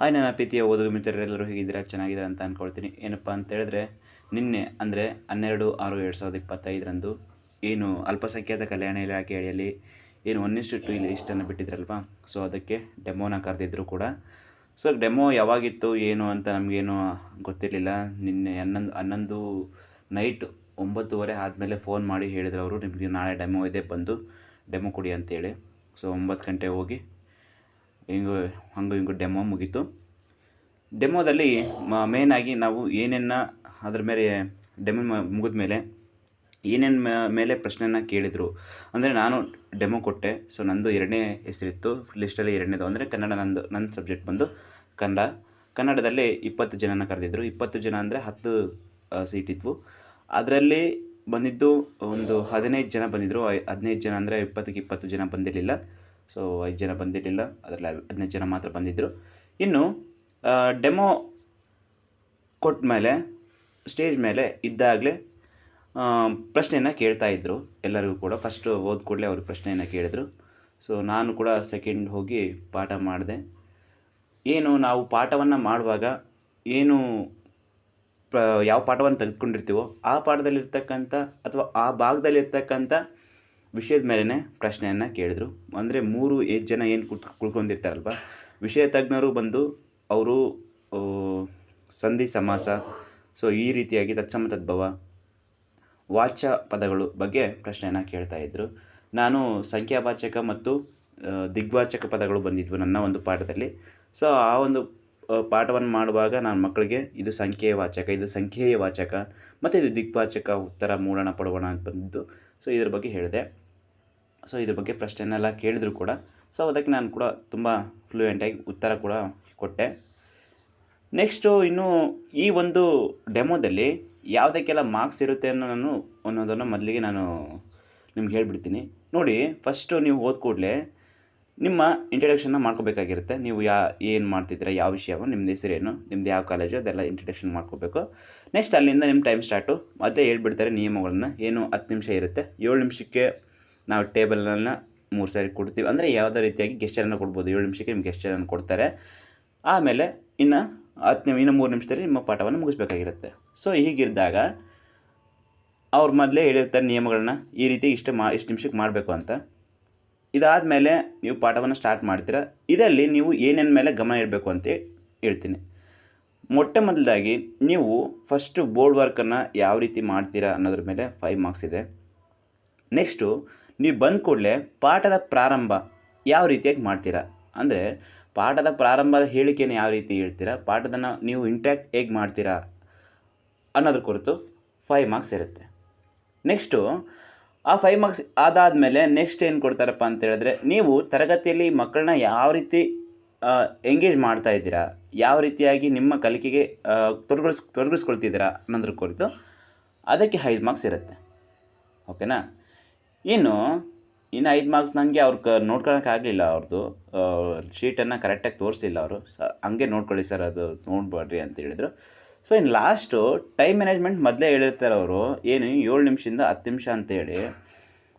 Hi ನನ್ನ ಪ್ರೀತಿಯ ಓದುಗ ಮಿತ್ರರೆಲ್ಲರೂ ಹೇಗಿದ್ದೀರಾ? ಚೆನ್ನಾಗಿದ್ದಾರೆ ಅಂತ ಅಂದ್ಕೊಳ್ತೀನಿ ಏನಪ್ಪ ಅಂತ ಹೇಳಿದ್ರೆ, ನಿನ್ನೆ ಅಂದರೆ ಹನ್ನೆರಡು ಆರು ಎರಡು ಸಾವಿರದ ಇಪ್ಪತ್ತೈದರಂದು ಏನು ಅಲ್ಪಸಂಖ್ಯಾತ ಕಲ್ಯಾಣ ಇಲಾಖೆ ಅಡಿಯಲ್ಲಿ ಏನು ಒಂದಿಷ್ಟು ಟು ಇಲ್ಲಿ ಇಷ್ಟನ್ನು ಬಿಟ್ಟಿದ್ರಲ್ವ? ಸೊ ಅದಕ್ಕೆ ಡೆಮೋನ ಕರೆದಿದ್ರು ಕೂಡ. ಸೊ ಡೆಮೋ ಯಾವಾಗಿತ್ತು, ಏನು ಅಂತ ನಮಗೇನು ಗೊತ್ತಿರಲಿಲ್ಲ. ನಿನ್ನೆ ಹನ್ನೊಂದು ಹನ್ನೊಂದು ನೈಟ್ ಒಂಬತ್ತುವರೆ ಆದಮೇಲೆ ಫೋನ್ ಮಾಡಿ ಹೇಳಿದ್ರು ಅವರು. ನಿಮಗೆ ನಾಳೆ ಡೆಮೋ ಇದೆ, ಬಂದು ಡೆಮೋ ಕೊಡಿ ಅಂತೇಳಿ. ಸೊ ಒಂಬತ್ತು ಗಂಟೆ ಹೋಗಿ ಹಿಂಗೆ ಹಂಗೆ ಹಿಂಗೆ ಡೆಮೋ ಮುಗೀತು. ಡೆಮೋದಲ್ಲಿ ಮೇಯ್ನಾಗಿ ನಾವು ಏನೇನ ಅದ್ರ ಮೇಲೆ ಡೆಮೋ ಮುಗಿದ ಮೇಲೆ ಏನೇನು ಮೇಲೆ ಪ್ರಶ್ನೆನ ಕೇಳಿದರು. ಅಂದರೆ ನಾನು ಡೆಮೋ ಕೊಟ್ಟೆ. ಸೊ ನಂದು ಎರಡನೇ ಹೆಸರಿತ್ತು. ಲಿಸ್ಟಲ್ಲಿ ಎರಡನೇದು. ಅಂದರೆ ಕನ್ನಡ ನಂದು ನನ್ನ ಸಬ್ಜೆಕ್ಟ್ ಬಂದು ಕನ್ನಡ. ಕನ್ನಡದಲ್ಲಿ ಇಪ್ಪತ್ತು ಜನನ ಕರೆದಿದ್ರು. ಇಪ್ಪತ್ತು ಜನ ಅಂದರೆ ಹತ್ತು ಸೀಟ್ ಇದ್ವು. ಅದರಲ್ಲಿ ಬಂದಿದ್ದು ಒಂದು ಹದಿನೈದು ಜನ ಬಂದಿದ್ದರು ಹದಿನೈದು ಜನ ಅಂದರೆ ಇಪ್ಪತ್ತಕ್ಕೆ ಇಪ್ಪತ್ತು ಜನ ಬಂದಿರಲಿಲ್ಲ. ಸೊ ಐದು ಜನ ಬಂದಿರಲಿಲ್ಲ. ಅದರಲ್ಲಿ ಹದಿನೈದು ಜನ ಮಾತ್ರ ಬಂದಿದ್ದರು ಇನ್ನು ಡೆಮೋ ಕೊಟ್ಟ ಮೇಲೆ ಸ್ಟೇಜ್ ಮೇಲೆ ಇದ್ದಾಗಲೇ ಪ್ರಶ್ನೆಯನ್ನು ಕೇಳ್ತಾ ಇದ್ದರು ಎಲ್ಲರಿಗೂ ಕೂಡ ಫಸ್ಟು ಓದ್ ಕೂಡಲೇ ಅವರು ಪ್ರಶ್ನೆಯನ್ನು ಕೇಳಿದರು. ಸೊ ನಾನು ಕೂಡ ಸೆಕೆಂಡ್ ಹೋಗಿ ಪಾಠ ಮಾಡಿದೆ. ಏನು ನಾವು ಪಾಠವನ್ನು ಮಾಡುವಾಗ ಏನು ಪ್ರ, ಯಾವ ಪಾಠವನ್ನು ತೆಗೆದುಕೊಂಡಿರ್ತೀವೋ ಆ ಪಾಠದಲ್ಲಿರ್ತಕ್ಕಂಥ ಅಥವಾ ಆ ಭಾಗದಲ್ಲಿರ್ತಕ್ಕಂಥ ವಿಷಯದ ಮೇಲೇ ಪ್ರಶ್ನೆಯನ್ನು ಕೇಳಿದರು. ಅಂದರೆ ಮೂರು ಏಜ್ ಜನ ಏನು ಕುತ್, ಕುಳ್ಕೊಂಡಿರ್ತಾರಲ್ವ? ವಿಷಯ ತಜ್ಞರು ಬಂದು ಅವರು ಸಂಧಿ ಸಮಾಸ, ಸೊ ಈ ರೀತಿಯಾಗಿ ತತ್ಸಮ ತದ್ಭವ ವಾಚ್ಯ ಪದಗಳು ಬಗ್ಗೆ ಪ್ರಶ್ನೆಯನ್ನು ಕೇಳ್ತಾ ಇದ್ದರು ನಾನು ಸಂಖ್ಯಾವಾಚಕ ಮತ್ತು ದಿಗ್ವಾಚಕ ಪದಗಳು ಬಂದಿದ್ವು ನನ್ನ ಒಂದು ಪಾಠದಲ್ಲಿ. ಸೊ ಆ ಒಂದು ಪಾಠವನ್ನು ಮಾಡುವಾಗ ನಾನು ಮಕ್ಕಳಿಗೆ ಇದು ಸಂಖ್ಯೆಯ ವಾಚಕ, ಇದು ಸಂಖ್ಯೆಯ ವಾಚಕ, ಮತ್ತು ಇದು ದಿಗ್ವಾಚಕ ಉತ್ತರ ಮೂಡಣ ಪಡೋಣ ಅಂತ ಬಂದಿದ್ದು. ಸೊ ಇದ್ರ ಬಗ್ಗೆ ಹೇಳಿದೆ. ಸೊ ಇದ್ರ ಬಗ್ಗೆ ಪ್ರಶ್ನೆನೆಲ್ಲ ಕೇಳಿದ್ರು ಕೂಡ. ಸೊ ಅದಕ್ಕೆ ನಾನು ಕೂಡ ತುಂಬ ಫ್ಲೂಯೆಂಟಾಗಿ ಉತ್ತರ ಕೂಡ ಕೊಟ್ಟೆ. ನೆಕ್ಸ್ಟು ಇನ್ನು ಈ ಒಂದು ಡೆಮೋದಲ್ಲಿ ಯಾವುದಕ್ಕೆಲ್ಲ ಮಾರ್ಕ್ಸ್ ಇರುತ್ತೆ ಅನ್ನೋ ನಾನು ಅನ್ನೋದನ್ನು ಮೊದಲಿಗೆ ನಾನು ನಿಮ್ಗೆ ಹೇಳಿಬಿಡ್ತೀನಿ. ನೋಡಿ ಫಸ್ಟು ನೀವು ಓದ್ಕೂಡಲೇ ಕೂಡಲೇ ನಿಮ್ಮ ಇಂಟ್ರಡಕ್ಷನ್ನ ಮಾಡ್ಕೋಬೇಕಾಗಿರುತ್ತೆ. ನೀವು ಯಾ, ಏನು ಮಾಡ್ತಿದ್ದೀರಾ, ಯಾವ ವಿಷಯವ ನಿಮ್ಮದು ಹೆಸರೇನು, ನಿಮ್ದು ಯಾವ ಕಾಲೇಜು ಅದೆಲ್ಲ ಇಂಟ್ರಡಕ್ಷನ್ ಮಾಡ್ಕೋಬೇಕು. ನೆಕ್ಸ್ಟ್ ಅಲ್ಲಿಂದ ನಿಮ್ಮ ಟೈಮ್ ಸ್ಟಾರ್ಟು ಮತ್ತೆ ಹೇಳ್ಬಿಡ್ತಾರೆ ನಿಯಮಗಳನ್ನ. ಏನು ಹತ್ತು ನಿಮಿಷ ಇರುತ್ತೆ. ಏಳು ನಿಮಿಷಕ್ಕೆ ನಾವು ಟೇಬಲನ್ನು ಮೂರು ಸಾರಿ ಕೊಡ್ತೀವಿ. ಅಂದರೆ ಯಾವುದೇ ರೀತಿಯಾಗಿ ಗೆಸ್ಟರನ್ನು ಕೊಡ್ಬೋದು. ಏಳು ನಿಮಿಷಕ್ಕೆ ನಿಮ್ಗೆ ಗೆಸ್ಟರನ್ನು ಕೊಡ್ತಾರೆ. ಆಮೇಲೆ ಇನ್ನು ಹತ್ತು ನಿಮಿಷ ಇನ್ನು ಮೂರು ನಿಮಿಷದಲ್ಲಿ ನಿಮ್ಮ ಪಾಠವನ್ನು ಮುಗಿಸ್ಬೇಕಾಗಿರುತ್ತೆ. ಸೊ ಹೀಗಿದ್ದಾಗ ಅವ್ರು ಮೊದಲೇ ಹೇಳಿರ್ತಾರೆ ನಿಯಮಗಳನ್ನ. ಈ ರೀತಿ ಇಷ್ಟು ಮಾ, ಇಷ್ಟು ನಿಮಿಷಕ್ಕೆ ಮಾಡಬೇಕು ಅಂತ. ಇದಾದಮೇಲೆ ನೀವು ಪಾಠವನ್ನು ಸ್ಟಾರ್ಟ್ ಮಾಡ್ತೀರಾ? ಇದರಲ್ಲಿ ನೀವು ಏನೇನು ಮೇಲೆ ಗಮನ ಇಡಬೇಕು ಅಂತ ಹೇಳ್ತೀನಿ. ಮೊಟ್ಟ ಮೊದಲದಾಗಿ ನೀವು ಫಸ್ಟು ಬೋರ್ಡ್ ವರ್ಕನ್ನು ಯಾವ ರೀತಿ ಮಾಡ್ತೀರಾ ಅನ್ನೋದ್ರ ಮೇಲೆ ಫೈವ್ ಮಾರ್ಕ್ಸ್ ಇದೆ. ನೆಕ್ಸ್ಟು ನೀವು ಬಂದ ಕೂಡಲೇ ಪಾಠದ ಪ್ರಾರಂಭ ಯಾವ ರೀತಿಯಾಗಿ ಮಾಡ್ತೀರಾ? ಅಂದರೆ ಪಾಠದ ಪ್ರಾರಂಭದ ಹೇಳಿಕೆಯನ್ನು ಯಾವ ರೀತಿ ಹೇಳ್ತೀರಾ? ಪಾಠದನ್ನು ನೀವು ಇಂಟ್ಯಾಕ್ಟ್ ಹೇಗೆ ಮಾಡ್ತೀರಾ ಅನ್ನೋದ್ರ ಕುರಿತು ಫೈವ್ ಮಾರ್ಕ್ಸ್ ಇರುತ್ತೆ. ನೆಕ್ಸ್ಟು ಆ ಫೈವ್ ಮಾರ್ಕ್ಸ್ ಅದಾದಮೇಲೆ ನೆಕ್ಸ್ಟ್ ಏನು ಕೊಡ್ತಾರಪ್ಪ ಅಂತ ಹೇಳಿದ್ರೆ, ನೀವು ತರಗತಿಯಲ್ಲಿ ಮಕ್ಕಳನ್ನ ಯಾವ ರೀತಿ ಎಂಗೇಜ್ ಮಾಡ್ತಾ ಇದ್ದೀರಾ? ಯಾವ ರೀತಿಯಾಗಿ ನಿಮ್ಮ ಕಲಿಕೆಗೆ ತೊಡಗಿಸ್, ತೊಡಗಿಸ್ಕೊಳ್ತಿದ್ದೀರಾ ಅನ್ನೋದ್ರ ಕುರಿತು ಅದಕ್ಕೆ ಐದು ಮಾರ್ಕ್ಸ್ ಇರುತ್ತೆ. ಓಕೆನಾ ಇನ್ನು ಇನ್ನು ಐದು ಮಾರ್ಕ್ಸ್ ನನಗೆ ಅವ್ರು ಕ ನೋಡ್ಕೊಳಕ್ಕಾಗಲಿಲ್ಲ ಅವ್ರದ್ದು ಶೀಟನ್ನು ಕರೆಕ್ಟಾಗಿ ತೋರಿಸ್ಲಿಲ್ಲ ಅವರು. ಸ, ಹಂಗೆ ನೋಡ್ಕೊಳ್ಳಿ ಸರ್ ಅದು ನೋಡ್ಬೇಡ್ರಿ ಅಂತ ಹೇಳಿದರು. ಸೊ ಇನ್ನು ಲಾಸ್ಟು ಟೈಮ್ ಮ್ಯಾನೇಜ್ಮೆಂಟ್ ಮೊದಲೇ ಹೇಳಿರ್ತಾರೆ ಅವರು, ಏನು ಏಳು ನಿಮಿಷದಿಂದ ಹತ್ತು ನಿಮಿಷ ಅಂತೇಳಿ.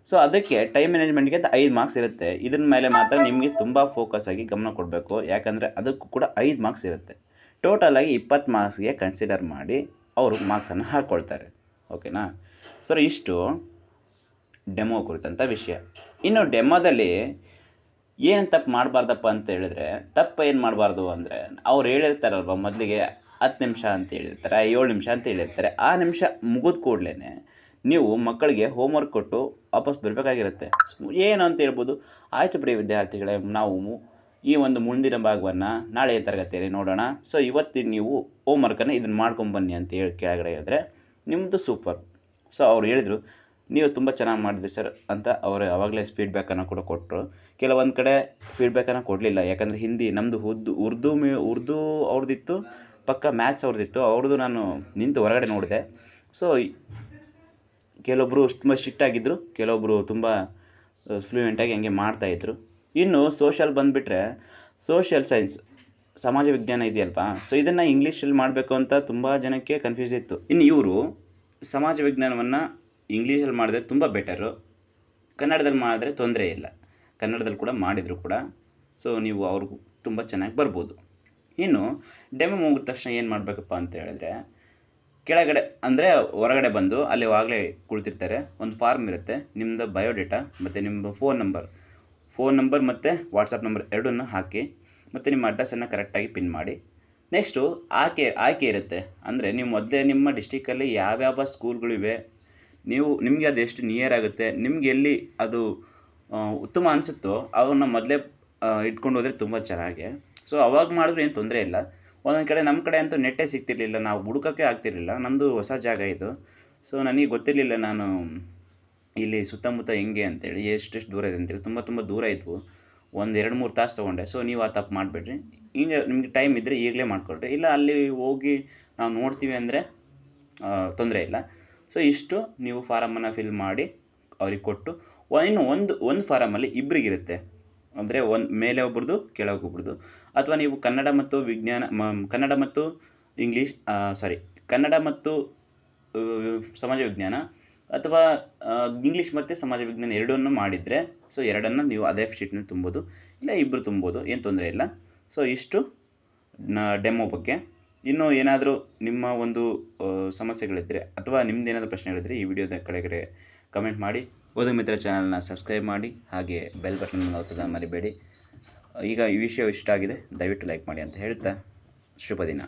ಸೊ ಅದಕ್ಕೆ ಟೈಮ್ ಮ್ಯಾನೇಜ್ಮೆಂಟ್ಗೆ ಅಂತ ಐದು ಮಾರ್ಕ್ಸ್ ಇರುತ್ತೆ. ಇದ್ರ ಮೇಲೆ ಮಾತ್ರ ನಿಮಗೆ ತುಂಬ ಫೋಕಸ್ ಆಗಿ ಗಮನ ಕೊಡಬೇಕು. ಯಾಕಂದರೆ ಅದಕ್ಕೂ ಕೂಡ ಐದು ಮಾರ್ಕ್ಸ್ ಇರುತ್ತೆ. ಟೋಟಲಾಗಿ ಇಪ್ಪತ್ತು ಮಾರ್ಕ್ಸ್ಗೆ ಕನ್ಸಿಡರ್ ಮಾಡಿ ಅವರು ಮಾರ್ಕ್ಸನ್ನು ಹಾಕ್ಕೊಳ್ತಾರೆ ಓಕೆನಾ ಸರ್ ಇಷ್ಟು ಡೆಮೋ ಕುರಿತಂಥ ವಿಷಯ. ಇನ್ನು ಡೆಮೋದಲ್ಲಿ ಏನು ತಪ್ಪು ಮಾಡಬಾರ್ದಪ್ಪ ಅಂತ ಹೇಳಿದ್ರೆ, ತಪ್ಪು ಏನು ಮಾಡಬಾರ್ದು ಅಂದರೆ, ಅವ್ರು ಹೇಳಿರ್ತಾರಲ್ವ ಮೊದಲಿಗೆ ಹತ್ತು ನಿಮಿಷ ಅಂತ ಹೇಳಿರ್ತಾರೆ, ಏಳು ನಿಮಿಷ ಅಂತ ಹೇಳಿರ್ತಾರೆ. ಆ ನಿಮಿಷ ಮುಗಿದ ಕೂಡಲೇ ನೀವು ಮಕ್ಕಳಿಗೆ ಹೋಮ್ವರ್ಕ್ ಕೊಟ್ಟು ವಾಪಸ್ ಬರಬೇಕಾಗಿರುತ್ತೆ. ಏನು ಅಂತ ಹೇಳ್ಬೋದು? ಆಯಿತು ಪ್ರಿಯ ವಿದ್ಯಾರ್ಥಿಗಳೇ, ನಾವು ಈ ಒಂದು ಮುಂದಿನ ಭಾಗವನ್ನು ನಾಳೆಯ ತರಗತಿಯಲ್ಲಿ ನೋಡೋಣ. ಸೊ ಇವತ್ತಿನ ನೀವು ಹೋಮ್ವರ್ಕನ್ನು ಇದನ್ನು ಮಾಡ್ಕೊಂಬನ್ನಿ ಅಂತ ಹೇಳಿ ಕೆಳಗಡೆ ಹೇಳಿದ್ರೆ ನಿಮ್ಮದು ಸೂಪರ್ ಸೊ ಅವ್ರು ಹೇಳಿದರು, ನೀವು ತುಂಬ ಚೆನ್ನಾಗಿ ಮಾಡಿದ್ರಿ ಸರ್ ಅಂತ ಅವರು ಆವಾಗಲೇ ಫೀಡ್ಬ್ಯಾಕನ್ನು ಕೂಡ ಕೊಟ್ಟರು ಕೆಲವೊಂದು ಕಡೆ ಫೀಡ್ಬ್ಯಾಕನ್ನು ಕೊಡಲಿಲ್ಲ. ಯಾಕಂದರೆ ಹಿಂದಿ ನಮ್ಮದು ಉರ್ದು ಉರ್ದು ಮೇ, ಉರ್ದು ಅವ್ರದ್ದಿತ್ತು ಪಕ್ಕ ಮ್ಯಾಥ್ಸ್ ಅವ್ರದ್ದಿತ್ತು ಅವ್ರದ್ದು ನಾನು ನಿಂತು ಹೊರಗಡೆ ನೋಡಿದೆ. ಸೊ ಕೆಲವೊಬ್ಬರು ತುಂಬ ಸ್ಟ್ರಿಕ್ಟ್ ಆಗಿದ್ದರು ಕೆಲವೊಬ್ಬರು ತುಂಬ ಫ್ಲೂಯೆಂಟಾಗಿ ಹಂಗೆ ಮಾಡ್ತಾಯಿದ್ರು ಇನ್ನು ಸೋಷಲ್ ಬಂದುಬಿಟ್ರೆ ಸೋಷಿಯಲ್ ಸೈನ್ಸ್ ಸಮಾಜ ವಿಜ್ಞಾನ ಇದೆಯಲ್ಪ ಸೊ ಇದನ್ನು ಇಂಗ್ಲೀಷಲ್ಲಿ ಮಾಡಬೇಕು ಅಂತ ತುಂಬ ಜನಕ್ಕೆ ಕನ್ಫ್ಯೂಸ್ ಇತ್ತು. ಇನ್ನು ಇವರು ಸಮಾಜ ವಿಜ್ಞಾನವನ್ನು ಇಂಗ್ಲೀಷಲ್ಲಿ ಮಾಡಿದ್ರೆ ತುಂಬ ಬೆಟರು ಕನ್ನಡದಲ್ಲಿ ಮಾಡಿದ್ರೆ ತೊಂದರೆ ಇಲ್ಲ. ಕನ್ನಡದಲ್ಲಿ ಕೂಡ ಮಾಡಿದರು ಕೂಡ. ಸೊ ನೀವು ಅವ್ರಿಗೂ ತುಂಬ ಚೆನ್ನಾಗಿ ಬರ್ಬೋದು. ಇನ್ನು ಡೆಮೋ ಮುಗಿದ ತಕ್ಷಣ ಏನು ಮಾಡಬೇಕಪ್ಪ ಅಂತ ಹೇಳಿದ್ರೆ, ಕೆಳಗಡೆ, ಅಂದರೆ ಹೊರಗಡೆ ಬಂದು ಅಲ್ಲಿ ಆಗಲೇ ಕುಳಿತಿರ್ತಾರೆ. ಒಂದು ಫಾರ್ಮ್ ಇರುತ್ತೆ ನಿಮ್ಮದು ಬಯೋಡೇಟಾ ಮತ್ತು ನಿಮ್ಮ ಫೋನ್ ನಂಬರ್ ಫೋನ್ ನಂಬರ್ ಮತ್ತು ವಾಟ್ಸಪ್ ನಂಬರ್ ಎರಡನ್ನೂ ಹಾಕಿ, ಮತ್ತು ನಿಮ್ಮ ಅಡ್ರೆಸ್ಸನ್ನು ಕರೆಕ್ಟಾಗಿ ಪಿನ್ ಮಾಡಿ. ನೆಕ್ಸ್ಟು ಆಯ್ಕೆ ಆಯ್ಕೆ ಇರುತ್ತೆ. ಅಂದರೆ ನೀವು ಮೊದಲೇ ನಿಮ್ಮ ಡಿಸ್ಟಿಕಲ್ಲಿ ಯಾವ್ಯಾವ ಸ್ಕೂಲ್ಗಳಿವೆ ನೀವು, ನಿಮಗೆ ಅದು ಎಷ್ಟು ನಿಯರ್ ಆಗುತ್ತೆ, ನಿಮ್ಗೆ ಎಲ್ಲಿ ಅದು ಉತ್ತಮ ಅನಿಸುತ್ತೋ ಅವನ್ನ ಮೊದಲೇ ಇಟ್ಕೊಂಡು ಹೋದರೆ ತುಂಬ ಚೆನ್ನಾಗಿ. ಸೊ ಅವಾಗ ಮಾಡಿದ್ರೆ ಏನು ತೊಂದರೆ ಇಲ್ಲ. ಒಂದೊಂದು ಕಡೆ ನಮ್ಮ ಕಡೆ ಅಂತೂ ನೆಟ್ಟೇ ಸಿಗ್ತಿರ್ಲಿಲ್ಲ. ನಾವು ಹುಡುಕೋಕ್ಕೆ ಆಗ್ತಿರಲಿಲ್ಲ. ನಮ್ಮದು ಹೊಸ ಜಾಗ ಇದು. ಸೊ ನನಗೆ ಗೊತ್ತಿರಲಿಲ್ಲ ನಾನು ಇಲ್ಲಿ ಸುತ್ತಮುತ್ತ ಹೆಂಗೆ ಅಂತೇಳಿ, ಎಷ್ಟೆಷ್ಟು ದೂರ ಇದೆ ಅಂತೇಳಿ. ತುಂಬ ತುಂಬ ದೂರ ಇದ್ವು. ಒಂದು ಎರಡು ಮೂರು ತಾಸು ತೊಗೊಂಡೆ. ಸೊ ನೀವು ಆ ತಪ್ಪು ಮಾಡಿಬಿಡ್ರಿ. ಹಿಂಗೆ ನಿಮಗೆ ಟೈಮ್ ಇದ್ದರೆ ಈಗಲೇ ಮಾಡಿಕೊಡ್ರಿ ಇಲ್ಲ, ಅಲ್ಲಿ ಹೋಗಿ ನಾವು ನೋಡ್ತೀವಿ ಅಂದರೆ ತೊಂದರೆ ಇಲ್ಲ. ಸೊ ಇಷ್ಟು ನೀವು ಫಾರಮನ್ನು ಫಿಲ್ ಮಾಡಿ ಅವ್ರಿಗೆ ಕೊಟ್ಟು, ಇನ್ನು ಒಂದು ಒಂದು ಫಾರಮಲ್ಲಿ ಇಬ್ಬರಿಗಿರುತ್ತೆ ಅಂದರೆ ಒನ್, ಮೇಲೆ ಒಬ್ರದ್ದು ಕೆಳಗೆ ಒಬ್ರದ್ದು ಅಥವಾ ನೀವು ಕನ್ನಡ ಮತ್ತು ವಿಜ್ಞಾನ ಕನ್ನಡ ಮತ್ತು ಇಂಗ್ಲೀಷ್ ಸಾರಿ ಕನ್ನಡ ಮತ್ತು ಸಮಾಜ ವಿಜ್ಞಾನ, ಅಥವಾ ಇಂಗ್ಲೀಷ್ ಮತ್ತು ಸಮಾಜ ವಿಜ್ಞಾನ ಎರಡನ್ನು ಮಾಡಿದರೆ, ಸೊ ಎರಡನ್ನು ನೀವು ಅದೇ ಶೀಟ್ನಲ್ಲಿ ತುಂಬೋದು. ಇಲ್ಲ ಇಬ್ಬರು ತುಂಬೋದು, ಏನು ತೊಂದರೆ ಇಲ್ಲ. ಸೊ ಇಷ್ಟು ಡೆಮೋ ಬಗ್ಗೆ. ಇನ್ನು ಏನಾದರೂ ನಿಮ್ಮ ಒಂದು ಸಮಸ್ಯೆಗಳಿದ್ದರೆ ಅಥವಾ ನಿಮ್ಮದೇನಾದರೂ ಪ್ರಶ್ನೆಗಳಿದ್ದರೆ ಈ ವಿಡಿಯೋದ ಕೆಳಗಡೆ ಕಮೆಂಟ್ ಮಾಡಿ. ಓದು ಮಿತ್ರ ಚಾನಲ್ನ ಸಬ್ಸ್ಕ್ರೈಬ್ ಮಾಡಿ ಹಾಗೆ ಬೆಲ್ ಬಟನ್ ಒತ್ತದ ಮರಿಬೇಡಿ. ಈಗ ಈ ವಿಷಯ ಇಷ್ಟ ಆಗಿದೆ, ದಯವಿಟ್ಟು ಲೈಕ್ ಮಾಡಿ ಅಂತ ಹೇಳ್ತಾ, ಶುಭ ದಿನ.